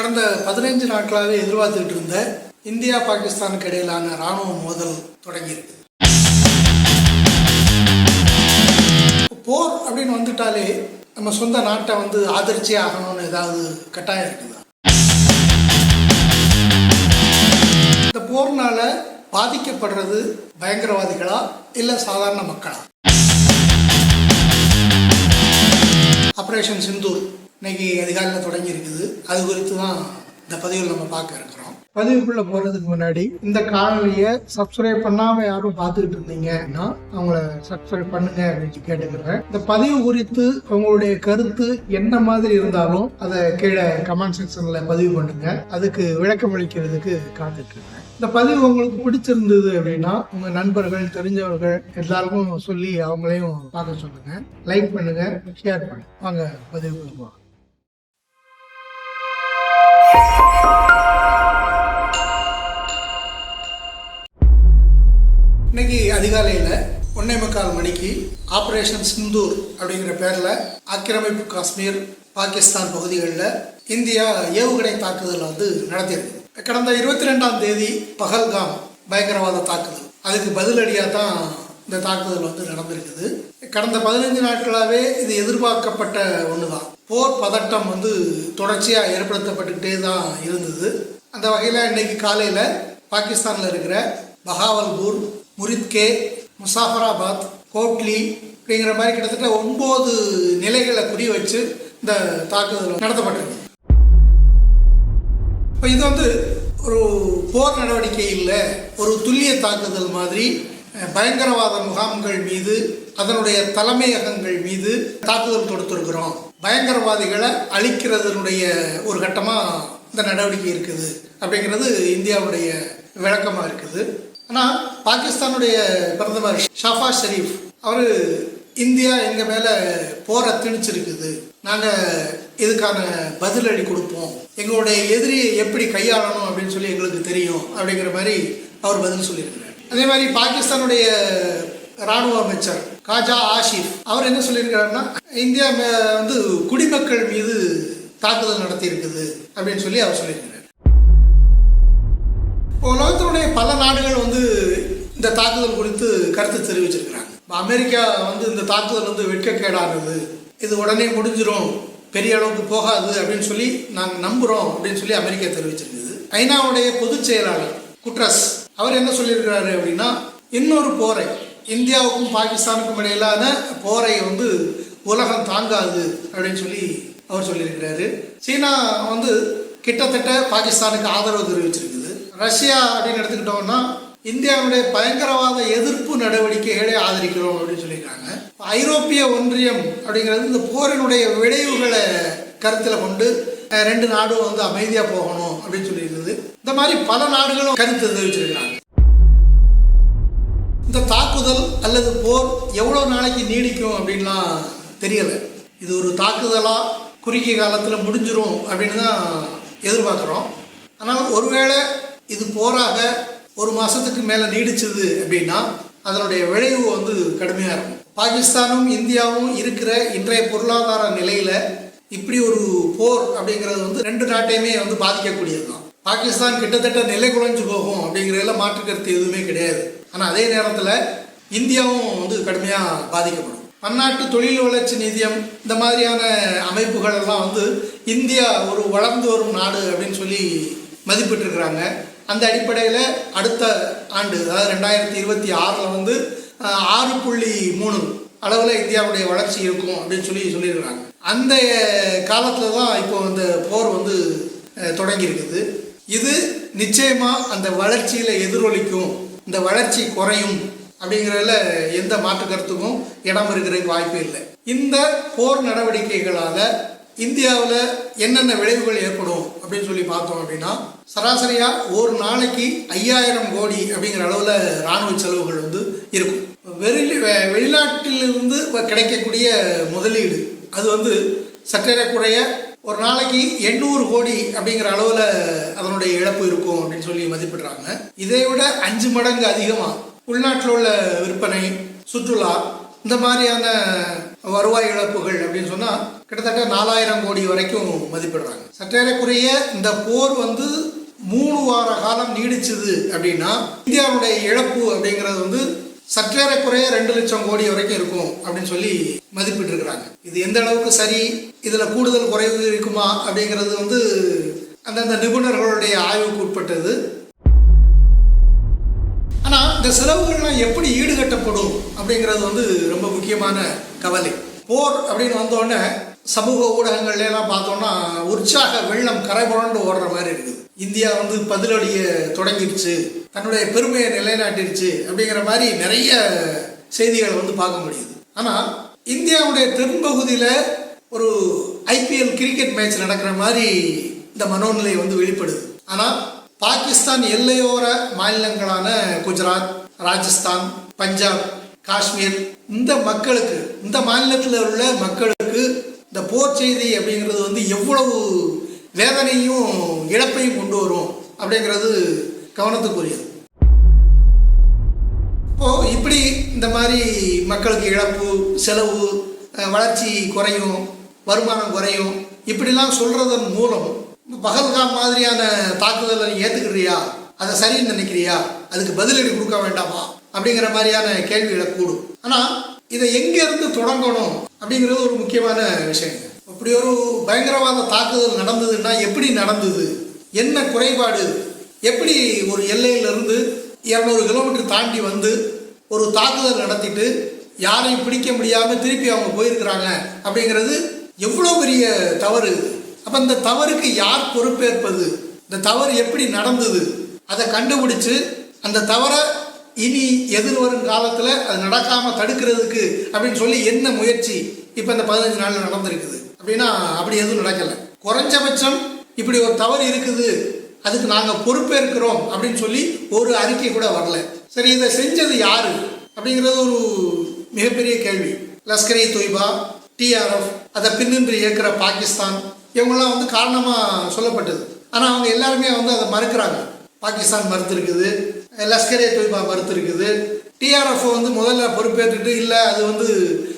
கடந்த பதினைஞ்சு நாட்களாகவே எதிர்பார்த்துக்கிட்டு இருந்த இந்தியா பாகிஸ்தானுக்கு இடையிலான ராணுவ மோதல் தொடங்கியிருக்கு. போர் அப்படின்னு வந்துட்டாலே நம்ம சொந்த நாட்டை வந்து ஆதரிச்சே ஆகணும்னு ஏதாவது கட்டாயம் இருக்குதா? இந்த போர்னால பாதிக்கப்படுறது பயங்கரவாதிகளா இல்லை சாதாரண மக்களா? ஆப்ரேஷன் சிந்தூர் இன்னைக்கு அதிகாலையில் தொடங்கி இருக்குது. அது குறித்து தான் இந்த பதிவில் நம்ம பார்க்க இருக்கிறோம். பதிவுக்குள்ள போறதுக்கு முன்னாடி இந்த காணொலியை சப்ஸ்கிரைப் பண்ணாம யாரும் பார்த்துக்கிட்டு இருந்தீங்கன்னா அவங்கள சப்ஸ்கிரைப் பண்ணுங்க அப்படின்னு கேட்டுக்கிறேன். இந்த பதிவு குறித்து உங்களுடைய கருத்து என்ன மாதிரி இருந்தாலும் அதை கீழே கமெண்ட் செக்ஷன்ல பதிவு பண்ணுங்க. அதுக்கு விளக்கம் அளிக்கிறதுக்கு காத்துட்டு இருக்கேன் இந்த பதிவு உங்களுக்கு பிடிச்சிருந்தது அப்படின்னா உங்க நண்பர்கள் தெரிஞ்சவர்கள் எல்லாருக்கும் சொல்லி அவங்களையும் பார்க்க சொல்லுங்க. லைக் பண்ணுங்க ஷேர் பண்ணுங்க. வாங்க பதிவு இன்னைக்கு அதிகாலையில் ஒன்னே முக்கால் மணிக்கு ஆபரேஷன் சிந்தூர் அப்படிங்கிற பேரில் ஆக்கிரமிப்பு காஷ்மீர் பாகிஸ்தான் பகுதிகளில் இந்தியா ஏவுகணை தாக்குதல் வந்து நடத்தியிருக்கு. கடந்த இருபத்தி ரெண்டாம் தேதி பகல்காம் பயங்கரவாத தாக்குதல். அதுக்கு பதிலடியாக தான் இந்த தாக்குதல் வந்து நடந்திருக்குது. கடந்த பதினைஞ்சு நாட்களாகவே இது எதிர்பார்க்கப்பட்ட ஒன்று தான் போர் பதட்டம் வந்து தொடர்ச்சியாக ஏற்படுத்தப்பட்டுக்கிட்டே தான் இருந்தது. அந்த வகையில் இன்னைக்கு காலையில் பாகிஸ்தானில் இருக்கிற பஹாவல்பூர் முரித்கே முசாஃபராபாத் கோட்லி அப்படிங்கிற மாதிரி கிட்டத்தட்ட ஒன்பது நிலைகளை குறி வச்சு இந்த தாக்குதல் நடத்தப்பட்டிருக்கு. இப்போ இது வந்து ஒரு போர் நடவடிக்கை இல்லை ஒரு துல்லிய தாக்குதல் மாதிரி பயங்கரவாத முகாம்கள் மீது அதனுடைய தலைமையகங்கள் மீது தாக்குதல் தொடுத்திருக்கிறோம். பயங்கரவாதிகளை அழிக்கிறதுனுடைய ஒரு கட்டமாக இந்த நடவடிக்கை இருக்குது. அப்படிங்கிறது இந்தியாவுடைய விளக்கமாக இருக்குது. ஆனால் பாகிஸ்தானுடைய பிரதமர் ஷஃபா ஷெரீஃப் அவர் இந்தியா எங்கள் மேலே போரை திணிச்சிருக்குது. நாங்கள் இதுக்கான பதிலடி கொடுப்போம். எங்களுடைய எதிரியை எப்படி கையாளணும் அப்படின்னு சொல்லி எங்களுக்கு தெரியும். அப்படிங்கிற மாதிரி அவர் பதில் சொல்லியிருக்கிறார். அதே மாதிரி பாகிஸ்தானுடைய ராணுவ அமைச்சர் காஜா ஆஷிஃப் அவர் என்ன சொல்லியிருக்கிறாருன்னா இந்தியா வந்து குடிமக்கள் மீது தாக்குதல் நடத்தி இருக்குது அப்படின்னு சொல்லி அவர் சொல்லியிருக்கிறார். இப்போ உலகத்தினுடைய பல நாடுகள் வந்து இந்த தாக்குதல் குறித்து கருத்து தெரிவிச்சிருக்கிறாங்க. அமெரிக்கா வந்து இந்த தாக்குதல் வந்து வெட்கக்கேடானது இது உடனே முடிஞ்சிரும் பெரிய அளவுக்கு போகாது அப்படின்னு சொல்லி நாங்கள் நம்புகிறோம் அப்படின்னு சொல்லி அமெரிக்கா தெரிவிச்சிருக்குது. ஐநாவுடைய பொதுச் செயலாளர் குட்ரஸ் அவர் என்ன சொல்லியிருக்கிறாரு அப்படின்னா இன்னொரு போரை இந்தியாவுக்கும் பாகிஸ்தானுக்கும் இடையிலான போரை வந்து உலகம் தாங்காது அப்படின்னு சொல்லி அவர் சொல்லியிருக்கிறாரு. சீனா வந்து கிட்டத்தட்ட பாகிஸ்தானுக்கு ஆதரவு தெரிவிச்சிருக்குது. ரஷ்யா அப்படின்னு எடுத்துக்கிட்டோம்னா இந்தியாவுடைய பயங்கரவாத எதிர்ப்பு நடவடிக்கைகளை ஆதரிக்கிறோம் அப்படின்னு சொல்லியிருக்காங்க. ஐரோப்பிய ஒன்றியம் அப்படிங்கிறது இந்த போரினுடைய விளைவுகளை கருத்தில் கொண்டு ரெண்டு நாடும் வந்து அமைதியாக போகணும் அப்படின்னு சொல்லி இந்த மாதிரி பல நாடுகளும் கருத்து தெரிவிச்சிருக்கிறாங்க. இந்த தாக்குதல் அல்லது போர் எவ்வளோ நாளைக்கு நீடிக்கும் அப்படின்லாம் தெரியலை. இது ஒரு தாக்குதலாக குறுகிய காலத்தில் முடிஞ்சிரும் அப்படின்னு தான் எதிர்பார்க்குறோம். ஆனால் ஒருவேளை இது போராக ஒரு மாதத்துக்கு மேலே நீடிச்சது அப்படின்னா அதனுடைய விளைவு வந்து கடுமையாக இருக்கும். பாகிஸ்தானும் இந்தியாவும் இருக்கிற இன்றைய பொருளாதார நிலையில் இப்படி ஒரு போர் அப்படிங்கிறது வந்து ரெண்டு நாட்டையுமே வந்து பாதிக்கக்கூடியது தான் பாகிஸ்தான் கிட்டத்தட்ட நிலை குலைஞ்சு போகும் அப்படிங்கிறதுல மாற்று கருத்து எதுவுமே கிடையாது. ஆனால் அதே நேரத்தில் இந்தியாவும் வந்து கடுமையாக பாதிக்கப்படும். பன்னாட்டு தொழில் வளர்ச்சி நிதியம் இந்த மாதிரியான அமைப்புகள் எல்லாம் வந்து இந்தியா ஒரு வளர்ந்து வரும் நாடு அப்படின்னு சொல்லி மதிப்பிட்டிருக்கிறாங்க. அந்த அடிப்படையில் அடுத்த ஆண்டு அதாவது ரெண்டாயிரத்தி இருபத்தி ஆறில் வந்து ஆறு புள்ளி மூணு அளவில் இந்தியாவுடைய வளர்ச்சி இருக்கும் அப்படின்னு சொல்லி சொல்லியிருக்கிறாங்க. அந்த காலத்தில் தான் இப்போ இந்த போர் வந்து தொடங்கியிருக்குது. இது நிச்சயமாக அந்த வளர்ச்சியில் எதிரொலிக்கும். இந்த வளர்ச்சி குறையும் அப்படிங்கிறதுல எந்த மாற்று கருத்துக்கும் இடம் இருக்கிறதுக்கு வாய்ப்பே இல்லை. இந்த போர் நடவடிக்கைகளால் இந்தியாவில் என்னென்ன விளைவுகள் ஏற்படும் அப்படின்னு சொல்லி பார்த்தோம் அப்படின்னா சராசரியாக ஒரு நாளைக்கு ஐயாயிரம் கோடி அப்படிங்கிற அளவில் இராணுவ செலவுகள் வந்து இருக்கும். வெளி வெ- வெளிநாட்டிலிருந்து கிடைக்கக்கூடிய முதலீடு அது வந்து சற்றேறக்குறைய ஒரு நாளைக்கு எண்ணூறு கோடி அப்படிங்கிற அளவில் அதனுடைய இழப்பு இருக்கும் அப்படின்னு சொல்லி மதிப்பிடுறாங்க. இதை விட அஞ்சு மடங்கு அதிகமாக உள்நாட்டில் உள்ள விற்பனை சுற்றுலா இந்த மாதிரியான வருவாய் இழப்புகள் அப்படின்னு சொன்னால் கிட்டத்தட்ட நாலாயிரம் கோடி வரைக்கும் மதிப்பிடுறாங்க. சற்றேறக்குறைய இந்த போர் வந்து மூணு வார காலம் நீடிச்சது அப்படின்னா இந்தியாவுடைய இழப்பு அப்படிங்கிறது வந்து சற்றேறக்குறைய ரெண்டு லட்சம் கோடி வரைக்கும் இருக்கும் அப்படின்னு சொல்லி மதிப்பிட்டிருக்கிறாங்க. இது எந்த அளவுக்கு சரி? இதில் கூடுதல் குறைவு இருக்குமா? அப்படிங்கிறது வந்து அந்தந்த நிபுணர்களுடைய ஆய்வுக்கு உட்பட்டது. ஆனால் இந்த செலவுகள்லாம் எப்படி ஈடுகட்டப்படும் அப்படிங்கிறது வந்து ரொம்ப முக்கியமான கவலை. போர் அப்படின்னு வந்தோடனே சமூக ஊடகங்கள்ல எல்லாம் பார்த்தோம்னா உற்சாக வெள்ளம் கரை புரண்டு ஓடுற மாதிரி இருக்குது. இந்தியா வந்து பதிலடிய தொடங்கிடுச்சு. தன்னுடைய பெருமையை நிலைநாட்டிடுச்சு அப்படிங்கிற மாதிரி நிறைய செய்திகளை வந்து பார்க்க முடியுது. ஆனால் இந்தியாவுடைய தென்பகுதியில் ஒரு ஐபிஎல் கிரிக்கெட் மேட்ச் நடக்கிற மாதிரி இந்த மனோநிலை வந்து வெளிப்படுது. ஆனால் பாகிஸ்தான் எல்லையோர மாநிலங்களான குஜராத் ராஜஸ்தான் பஞ்சாப் காஷ்மீர் இந்த மக்களுக்கு இந்த மாநிலத்தில் உள்ள மக்களுக்கு இந்த போர் செய்தி அப்படிங்கிறது வந்து எவ்வளவு வேதனையும் இழப்பையும் கொண்டு வரும் அப்படிங்கிறது கவனத்துக்குரியது. இப்போ இப்படி இந்த மாதிரி மக்களுக்கு இழப்பு செலவு வளர்ச்சி குறையும் வருமானம் குறையும் இப்படிலாம் சொல்றதன் மூலம் பகல்காம் மாதிரியான தாக்குதலை நீ அதை சரின்னு நினைக்கிறியா? அதுக்கு பதிலடி கொடுக்க வேண்டாமா? அப்படிங்கிற மாதிரியான கேள்விகளை கூடும். ஆனால் இதை எங்கேருந்து தொடங்கணும் அப்படிங்கிறது ஒரு முக்கியமான விஷயம். அப்படி ஒரு பயங்கரவாத தாக்குதல் நடந்ததுன்னா எப்படி நடந்தது? என்ன குறைபாடு? எப்படி ஒரு எல்லையிலிருந்து இரநூறு கிலோமீட்டர் தாண்டி வந்து ஒரு தாக்குதல் நடத்திட்டு யாரையும் பிடிக்க முடியாமல் திருப்பி அவங்க போயிருக்கிறாங்க அப்படிங்கிறது எவ்வளோ பெரிய தவறு. அப்போ இந்த தவறுக்கு யார் பொறுப்பேற்பது? இந்த தவறு எப்படி நடந்தது? அதை கண்டுபிடிச்சு அந்த தவறை இனி எதிர்வரும் காலத்தில் அது நடக்காமல் தடுக்கிறதுக்கு அப்படின்னு சொல்லி என்ன முயற்சி இப்போ இந்த பதினஞ்சு நாளில் நடந்திருக்குது? அப்படின்னா அப்படி எதுவும் நடக்கலை. குறைஞ்சபட்சம் இப்படி ஒரு தவறு இருக்குது. அதுக்கு நாங்கள் பொறுப்பேற்கிறோம் அப்படின்னு சொல்லி ஒரு அறிக்கை கூட வரல. சரி இதை செஞ்சது யாரு? அப்படிங்கிறது ஒரு மிகப்பெரிய கேள்வி. லஷ்கர் இ தொய்பா டிஆர்எஃப் அதை பின்னின்று இயக்கிற பாகிஸ்தான் இவங்கெல்லாம் வந்து காரணமாக சொல்லப்பட்டது. ஆனால் அவங்க எல்லாருமே வந்து அதை மறுக்கிறாங்க. பாகிஸ்தான் மறுத்துருக்குது லஷ்கர் இ தொய்பா மறுத்துருக்குது. டிஆர்எஃப் வந்து முதல்ல பொறுப்பேற்றுட்டு இல்லை அது வந்து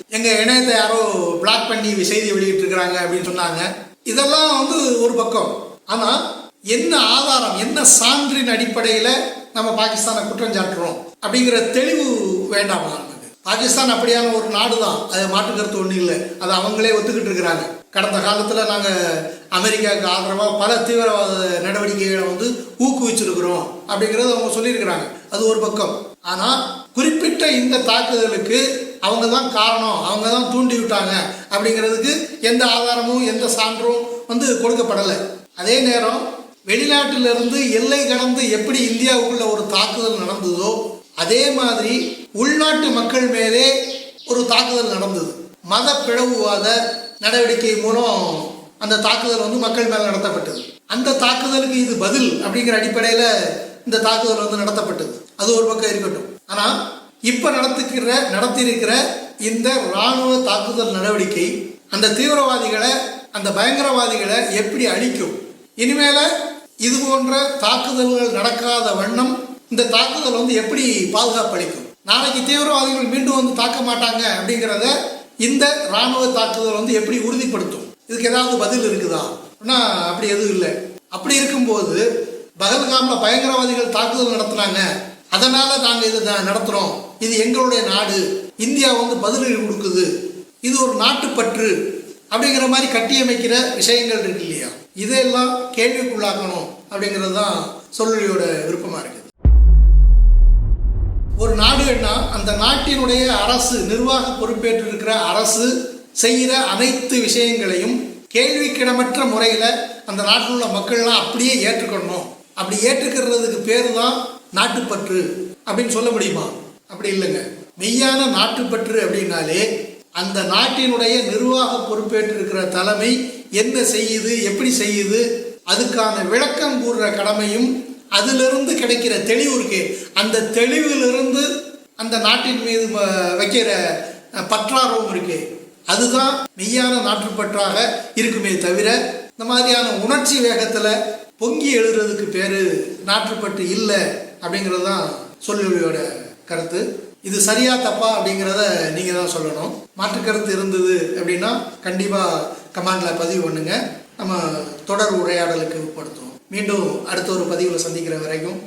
எங்கள் இணையத்தை யாரோ பிளாக் பண்ணி செய்தி வெளியிட்டிருக்கிறாங்க அப்படின்னு சொன்னாங்க. இதெல்லாம் வந்து ஒரு பக்கம். ஆனால் என்ன ஆதாரம் என்ன சான்றின் அடிப்படையில் நம்ம பாகிஸ்தானை குற்றம் சாட்டுறோம் அப்படிங்கிற தெளிவு வேண்டாமா நமக்கு பாகிஸ்தான் அப்படியான ஒரு நாடு தான் அது மாற்று கருத்து ஒன்றும் இல்லை. அது அவங்களே ஒத்துக்கிட்டு இருக்கிறாங்க. கடந்த காலத்தில் நாங்கள் அமெரிக்காவுக்கு ஆதரவாக பல தீவிரவாத நடவடிக்கைகளை வந்து ஊக்குவிச்சிருக்கிறோம் அப்படிங்கிறத அவங்க சொல்லியிருக்கிறாங்க. அது ஒரு பக்கம். ஆனால் குறிப்பிட்ட இந்த தாக்குதலுக்கு அவங்க தான் காரணம். அவங்க தான் தூண்டி விட்டாங்க அப்படிங்கிறதுக்கு எந்த ஆதாரமும் எந்த சான்றும் வந்து கொடுக்கப்படலை. அதே நேரம் வெளிநாட்டிலிருந்து எல்லை கடந்து எப்படி இந்தியாவுக்குள்ள ஒரு தாக்குதல் நடந்ததோ அதே மாதிரி உள்நாட்டு மக்கள் மேலே ஒரு தாக்குதல் நடந்தது. மத பிளவுவாத நடவடிக்கை மூலம் அந்த தாக்குதல் வந்து மக்கள் மேலே நடத்தப்பட்டது. அந்த தாக்குதலுக்கு இது பதில் அப்படிங்கிற அடிப்படையில் இந்த தாக்குதல் வந்து நடத்தப்பட்டது. அது ஒரு பக்கம் இருக்கட்டும். ஆனால் இப்போ நடத்துக்கிற நடத்தியிருக்கிற இந்த இராணுவ தாக்குதல் நடவடிக்கை அந்த தீவிரவாதிகளை அந்த பயங்கரவாதிகளை எப்படி அழிக்கும்? இனிமேல இது போன்ற தாக்குதல்கள் நடக்காத வண்ணம் இந்த தாக்குதல் வந்து எப்படி பாதுகாப்பு அளிக்கும் நாளைக்கு தீவிரவாதிகள் மீண்டும் வந்து தாக்க மாட்டாங்க அப்படிங்கிறத இந்த இராணுவ தாக்குதல் வந்து எப்படி உறுதிப்படுத்தும்? இதுக்கு ஏதாவது பதில் இருக்குதா? ஆனால் அப்படி எதுவும் இல்லை. அப்படி இருக்கும்போது பகல்காமில் பயங்கரவாதிகள் தாக்குதல் நடத்துனாங்க. அதனால நாங்கள் இதை ந- நடத்துறோம். இது எங்களுடைய நாடு. இந்தியா வந்து பதிலடி கொடுக்குது. இது ஒரு நாட்டுப்பற்று அப்படிங்கிற மாதிரி கட்டியமைக்கிற விஷயங்கள் இருக்கு இல்லையா? இதையெல்லாம் கேள்விக்குள்ளாக்கணும் அப்படிங்கிறது தான் சொல்லொலியோட விருப்பமாக இருக்குது. ஒரு நாடுன்னா அந்த நாட்டினுடைய அரசு நிர்வாக பொறுப்பேற்று இருக்கிற அரசு செய்கிற அனைத்து விஷயங்களையும் கேள்விக்கிடமற்ற முறையில் அந்த நாட்டில் உள்ள மக்கள்லாம் அப்படியே ஏற்றுக்கணும் அப்படி ஏற்றுக்கிறதுக்கு பேர் தான் நாட்டுப்பற்று அப்படின்னு சொல்ல முடியுமா? அப்படி இல்லைங்க. மெய்யான நாட்டுப்பற்று அப்படின்னாலே அந்த நாட்டினுடைய நிர்வாக பொறுப்பேற்று இருக்கிற தலைமை என்ன செய்யுது எப்படி செய்யுது அதுக்கான விளக்கம் கூறுற கடமையும் அதிலிருந்து கிடைக்கிற தெளிவு இருக்கு. அந்த தெளிவிலிருந்து அந்த நாட்டின் மீது வ- வைக்கிற பற்றாரவும் இருக்கு. அதுதான் மெய்யான நாட்டுப்பற்றாக இருக்குமே தவிர இந்த மாதிரியான உணர்ச்சி வேகத்தில் பொங்கி எழுதுறதுக்கு பேர் நாட்டுப்பற்று இல்லை அப்படிங்கிறது தான் சொல்லியோட கருத்து. இது சரியா தப்பா அப்படிங்கிறத நீங்கள் தான் சொல்லணும். மாற்று கருத்து இருந்தது அப்படின்னா கண்டிப்பாக கமெண்டில் பதிவு பண்ணுங்கள் நம்ம தொடர் உரையாடலுக்கு உட்படுத்துவோம். மீண்டும் அடுத்த ஒரு பதிவில் சந்திக்கிற வரைக்கும்